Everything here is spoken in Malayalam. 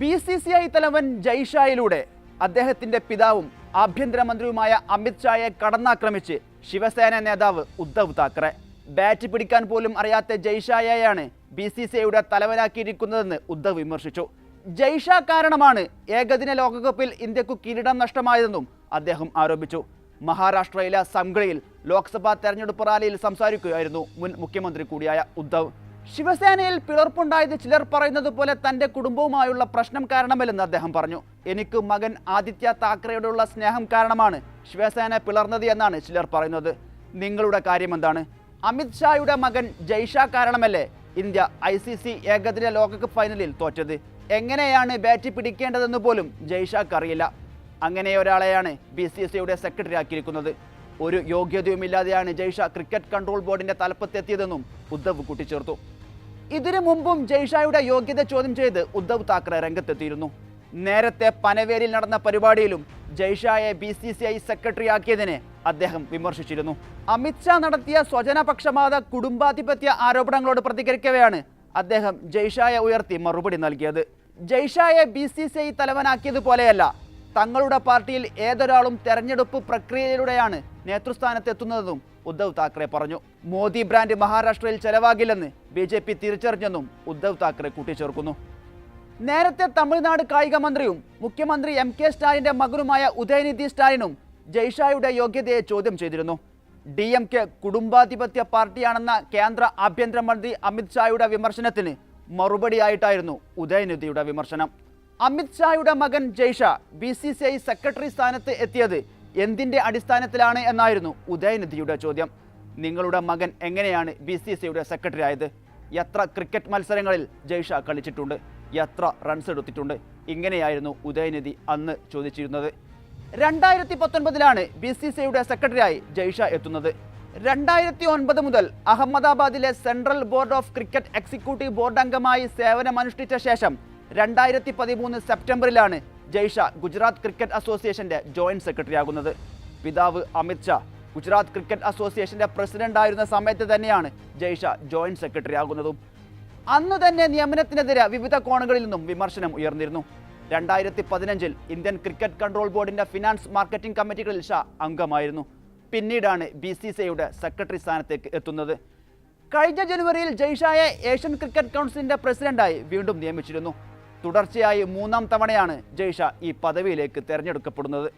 ബി സി സി ഐ തലവൻ ജയ്ഷായിലൂടെ അദ്ദേഹത്തിന്റെ പിതാവും ആഭ്യന്തരമന്ത്രിയുമായ അമിത് ഷായെ കടന്നാക്രമിച്ച് ശിവസേന നേതാവ് ഉദ്ധവ് താക്കറെ. ബാറ്റ് പിടിക്കാൻ പോലും അറിയാത്ത ജയ്ഷായെയാണ് ബി സി സി ഐയുടെ തലവനാക്കിയിരിക്കുന്നതെന്ന് ഉദ്ധവ് വിമർശിച്ചു. ജയ്ഷ കാരണമാണ് ഏകദിന ലോകകപ്പിൽ ഇന്ത്യക്കു കിരീടം നഷ്ടമായതെന്നും അദ്ദേഹം ആരോപിച്ചു. മഹാരാഷ്ട്രയിലെ സംഗളിയിൽ ലോക്സഭാ തെരഞ്ഞെടുപ്പ് റാലിയിൽ സംസാരിക്കുകയായിരുന്നു മുൻ മുഖ്യമന്ത്രി കൂടിയായ ഉദ്ധവ്. ശിവസേനയിൽ പിളർപ്പുണ്ടായത് ചിലർ പറയുന്നത് പോലെ തന്റെ കുടുംബവുമായുള്ള പ്രശ്നം കാരണമല്ലെന്ന് അദ്ദേഹം പറഞ്ഞു. എനിക്ക് മകൻ ആദിത്യ താക്കറയോടുള്ള സ്നേഹം കാരണമാണ് ശിവസേന പിളർന്നത് എന്നാണ് ചിലർ പറയുന്നത്. നിങ്ങളുടെ കാര്യം എന്താണ് അമിത് ഷായുടെ മകൻ ജയ്ഷാ കാരണമല്ലേ ഇന്ത്യ ഐ സി സി ഏകദിന ലോകകപ്പ് ഫൈനലിൽ തോറ്റത്? എങ്ങനെയാണ് ബാറ്റ് പിടിക്കേണ്ടതെന്ന് പോലും ജയ്ഷാക്ക് അറിയില്ല അങ്ങനെ ഒരാളെയാണ് ബി സി എസ് സിയുടെ സെക്രട്ടറി ആക്കിയിരിക്കുന്നത്. ഒരു യോഗ്യതയുമില്ലാതെയാണ് ജയ്ഷ ക്രിക്കറ്റ് കൺട്രോൾ ബോർഡിന്റെ തലപ്പത്തെത്തിയതെന്നും ഉദ്ധവ് കൂട്ടിച്ചേർത്തു. ഇതിനു മുമ്പും ജയ്ഷായുടെ യോഗ്യത ചോദ്യം ചെയ്ത് ഉദ്ധവ് താക്കറെ രംഗത്തെത്തിയിരുന്നു. നേരത്തെ പനവേലിൽ നടന്ന പരിപാടിയിലും ജയ്ഷായെ B C C I secretary ആക്കിയതിനെ അദ്ദേഹം വിമർശിച്ചിരുന്നു. അമിത്ഷാ നടത്തിയ സ്വജനപക്ഷപാത കുടുംബാധിപത്യ ആരോപണങ്ങളോട് പ്രതികരിക്കവെയാണ് അദ്ദേഹം ജയ്ഷായെ ഉയർത്തി മറുപടി നൽകിയത്. ജയ്ഷായെ ബി സി സി ഐ തലവനാക്കിയതുപോലെയല്ല തങ്ങളുടെ പാർട്ടിയിൽ ഏതൊരാളും തെരഞ്ഞെടുപ്പ് പ്രക്രിയയിലൂടെയാണ് നേതൃസ്ഥാനത്തെത്തുന്നതെന്നും ഉദ്ധവ് താക്കറെ പറഞ്ഞു. മോദി ബ്രാൻഡ് മഹാരാഷ്ട്രയിൽ ചെലവാകില്ലെന്ന് ബി ജെ പി തിരിച്ചറിഞ്ഞെന്നും ഉദ്ധവ് താക്കറെ കൂട്ടിച്ചേർക്കുന്നു. നേരത്തെ തമിഴ്നാട് കായിക മന്ത്രിയും മുഖ്യമന്ത്രി എം കെ സ്റ്റാലിന്റെ മകനുമായ ഉദയനിധി സ്റ്റാലിനും ജയ്ഷായുടെ യോഗ്യതയെ ചോദ്യം ചെയ്തിരുന്നു. ഡി എം കെ കുടുംബാധിപത്യ പാർട്ടിയാണെന്ന കേന്ദ്ര ആഭ്യന്തരമന്ത്രി അമിത് ഷായുടെ വിമർശനത്തിന് മറുപടിയായിട്ടായിരുന്നു ഉദയനിധിയുടെ വിമർശനം. അമിത് ഷായുടെ മകൻ Jay Shah B C C I secretary സ്ഥാനത്ത് എത്തിയത് എന്തിന്റെ അടിസ്ഥാനത്തിലാണ് എന്നായിരുന്നു ഉദയനിധിയുടെ ചോദ്യം. നിങ്ങളുടെ മകൻ എങ്ങനെയാണ് ബി സി സി ഐയുടെ സെക്രട്ടറി ആയത് എത്ര ക്രിക്കറ്റ് മത്സരങ്ങളിൽ ജയ്ഷ കളിച്ചിട്ടുണ്ട്? എത്ര റൺസ് എടുത്തിട്ടുണ്ട്? ഇങ്ങനെയായിരുന്നു ഉദയനിധി അന്ന് ചോദിച്ചിരുന്നത്. രണ്ടായിരത്തി പത്തൊൻപതിലാണ് ബി സി സി ഐയുടെ സെക്രട്ടറിയായി ജയ്ഷ എത്തുന്നത്. രണ്ടായിരത്തി ഒൻപത് മുതൽ അഹമ്മദാബാദിലെ central board of cricket executive board അംഗമായി സേവനമനുഷ്ഠിച്ച ശേഷം രണ്ടായിരത്തി പതിമൂന്ന് സെപ്റ്റംബറിലാണ് ജയ്ഷ ഗുജറാത്ത് ക്രിക്കറ്റ് അസോസിയേഷന്റെ ജോയിന്റ് സെക്രട്ടറി ആകുന്നത്. പിതാവ് അമിത് ഷാ. ഗുജറാത്ത് ക്രിക്കറ്റ് അസോസിയേഷന്റെ പ്രസിഡന്റ് ആയിരുന്ന സമയത്ത് തന്നെയാണ് ജയ്ഷ ജോയിന്റ് സെക്രട്ടറി ആകുന്നതും. അന്ന് തന്നെ നിയമനത്തിനെതിരെ വിവിധ കോണുകളിൽ നിന്നും വിമർശനം ഉയർന്നിരുന്നു. രണ്ടായിരത്തി പതിനഞ്ചിൽ ഇന്ത്യൻ ക്രിക്കറ്റ് കൺട്രോൾ ബോർഡിന്റെ ഫിനാൻസ് മാർക്കറ്റിംഗ് കമ്മിറ്റികളിൽ ഷാ അംഗമായിരുന്നു. പിന്നീടാണ് ബി സി സി ഐയുടെ സെക്രട്ടറി സ്ഥാനത്തേക്ക് എത്തുന്നത്. കഴിഞ്ഞ ജനുവരിയിൽ ജയ്ഷായെ ഏഷ്യൻ ക്രിക്കറ്റ് കൗൺസിലിന്റെ പ്രസിഡന്റായി വീണ്ടും നിയമിച്ചിരുന്നു. തുടർച്ചയായി മൂന്നാം തവണയാണ് ജയ്ഷ ഈ പദവിയിലേക്ക് തെരഞ്ഞെടുക്കപ്പെടുന്നത്.